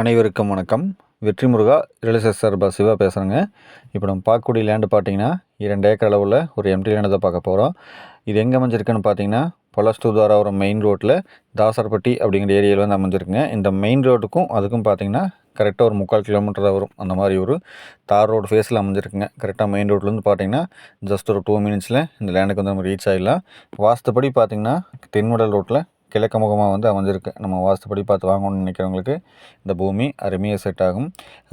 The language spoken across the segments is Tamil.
அனைவருக்கும் வணக்கம். வெற்றி முருகா ரியல் சார்பா சிவா பேசுகிறேங்க இப்போ நம்ம பார்க்கக்கூடிய லேண்டு பார்த்தீங்கன்னா இரண்டு ஏக்கர் அளவில் ஒரு எம்டி லேண்டு தான் பார்க்க போகிறோம் இது எங்கே அமைஞ்சிருக்குன்னு பார்த்தீங்கன்னா பலஸ்தூதாராபுரம் மெயின் ரோட்டில் தாசர்பட்டி அப்படிங்கிற ஏரியாவில் வந்து அமைஞ்சிருக்குங்க. இந்த மெயின் ரோட்டுக்கும் அதுக்கும் பார்த்தீங்கன்னா கரெக்டாக ஒரு முக்கால் கிலோமீட்டர் வரும். அந்த மாதிரி ஒரு தார் ரோடு ஃபேஸில் அமைஞ்சிருக்குங்க. கரெக்டாக மெயின் ரோட்லேருந்து பார்த்தீங்கன்னா ஜஸ்ட் ஒரு டூ மினிட்ஸில் இந்த லேண்டுக்கு வந்து நம்ம ரீச் ஆகிடலாம் வாஸ்துப்படி பார்த்தீங்கன்னா தென்மடல் ரோட்டில் கிழக்கு முகமாக வந்து அமைஞ்சிருக்கு. நம்ம வாஸ்துப்படி பார்த்து வாங்கணும்னு நினைக்கிறவங்களுக்கு இந்த பூமி அருமையாக செட் ஆகும்.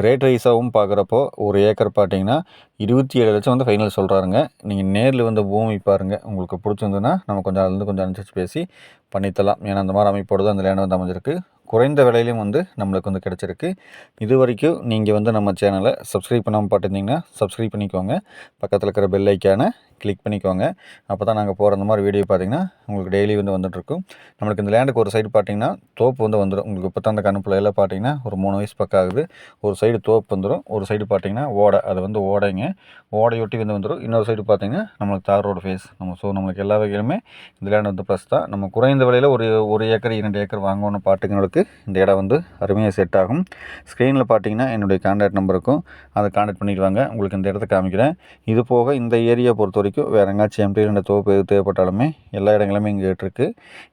ரேட் ரைஸாகவும் பார்க்குறப்போ ஒரு ஏக்கர் பார்த்தீங்கன்னா இருபத்தி ஏழு லட்சம் வந்து ஃபைனல் சொல்கிறாருங்க நீங்கள் நேரில் வந்து பூமி பாருங்கள் உங்களுக்கு பிடிச்சிருந்ததுன்னா நம்ம கொஞ்சம் அதுலேருந்து கொஞ்சம் அனுசரித்து பேசி பண்ணித்தரலாம். ஏன்னா அந்த மாதிரி அமைப்போடு தான் அந்த லேண்ட் வந்து அமைஞ்சிருக்கு. குறைந்த விலையிலையும் வந்து நம்மளுக்கு வந்து கிடச்சிருக்கு. இது வரைக்கும் நீங்கள் வந்து நம்ம சேனலை சப்ஸ்கிரைப் பண்ணாமல் பார்த்துருந்தீங்கன்னா சப்ஸ்கிரைப் பண்ணிக்கோங்க. பக்கத்தில் இருக்கிற பெல் ஐக்கான கிளிக் பண்ணிக்கோங்க. அப்போ தான் நாங்கள் போகிற அந்த மாதிரி வீடியோ பார்த்தீங்கன்னா உங்களுக்கு டெய்லி வந்து வந்துட்டுருக்கும். நம்மளுக்கு இந்த லேண்டுக்கு ஒரு சைடு பார்த்தீங்கன்னா தோப்பு வந்து வந்துடும் உங்களுக்கு இப்போ தான் அந்த கணுப்பில் எல்லாம் பார்த்தீங்கன்னா ஒரு மூணு வயசு பக்கம் ஆகுது. ஒரு சைடு தோப்பு வந்துடும் ஒரு சைடு பார்த்தீங்கன்னா ஓடை. அது வந்து ஓடைங்க. ஓடையொட்டி வந்து வந்துடும் இன்னொரு சைடு பார்த்தீங்கன்னா நம்மளுக்கு தார் ரோடு ஃபேஸ் நம்ம ஸோ நம்மளுக்கு எல்லா வகையிலுமே இந்த லேண்ட் வந்து ப்ளஸ் தான். நம்ம குறைந்த விலையில் ஒரு ஒரு ஏக்கர் இரண்டு ஏக்கர் வாங்கணும்னு பாட்டுங்களுக்கு இந்த இடம் வந்து அருமையாக செட் ஆகும். ஸ்க்ரீனில் பார்த்தீங்கன்னா என்னுடைய கான்டாக்ட் நம்பருக்கும் அதை கான்டாக்ட் பண்ணிடுவாங்க. உங்களுக்கு இந்த இடத்த காமிக்கிறேன். இது போக இந்த ஏரியா பொறுத்த பிடிக்கும். வேறு எங்காச்சும் எம்டி ரெண்டு தோப்பு எது தேவைப்பட்டாலுமே எல்லா இடங்களுமே இங்கே இருக்குது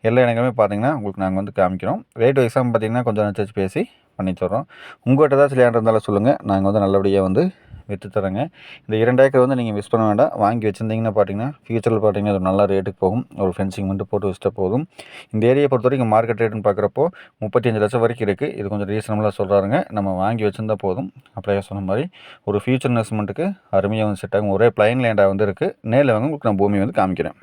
எல்லா இடங்களுமே பார்த்தீங்கன்னா உங்களுக்கு நாங்கள் வந்து காமிக்கிறோம். ரேட் வைஸாக பார்த்தீங்கன்னா கொஞ்சம் அனுசரிச்சு பேசி பண்ணி தர்றோம் உங்கள்கிட்ட தான் லேண்ட் இருந்தாலும் சொல்லுங்கள் நாங்கள் வந்து நல்லபடியாக வந்து விற்று தரேங்க. இந்த இரண்டு ஏக்கர் வந்து நீங்கள் மிஸ் பண்ண வேண்டாம். வாங்கி வச்சுருந்தீங்கன்னா பார்த்தீங்கன்னா ஃபியூச்சரில் பார்த்தீங்கன்னா அது நல்ல ரேட்டுக்கு போகும். ஒரு ஃபென்சிங் மட்டும் போட்டு வச்சுட்டா போதும். இந்த ஏரியா பொறுத்த வரைக்கும் மார்க்கெட் ரேட்டுன்னு பார்க்குறப்போ முப்பத்தஞ்சு லட்சம் வரைக்கும் இருக்குது இது கொஞ்சம் ரீசனபுளாக சொல்கிறாருங்க நம்ம வாங்கி வச்சுருந்தா போதும். அப்படியே சொன்ன மாதிரி ஒரு ஃபியூச்சர் இன்வெஸ்ட்மெண்ட்டுக்கு அருமையாக வந்து செட் ஆகும். ஒரே பிளைன் லேண்டாக வந்து இருக்குது நேரில் வந்து உங்களுக்கு நான் பூமி வந்து காமிக்கிறேன்.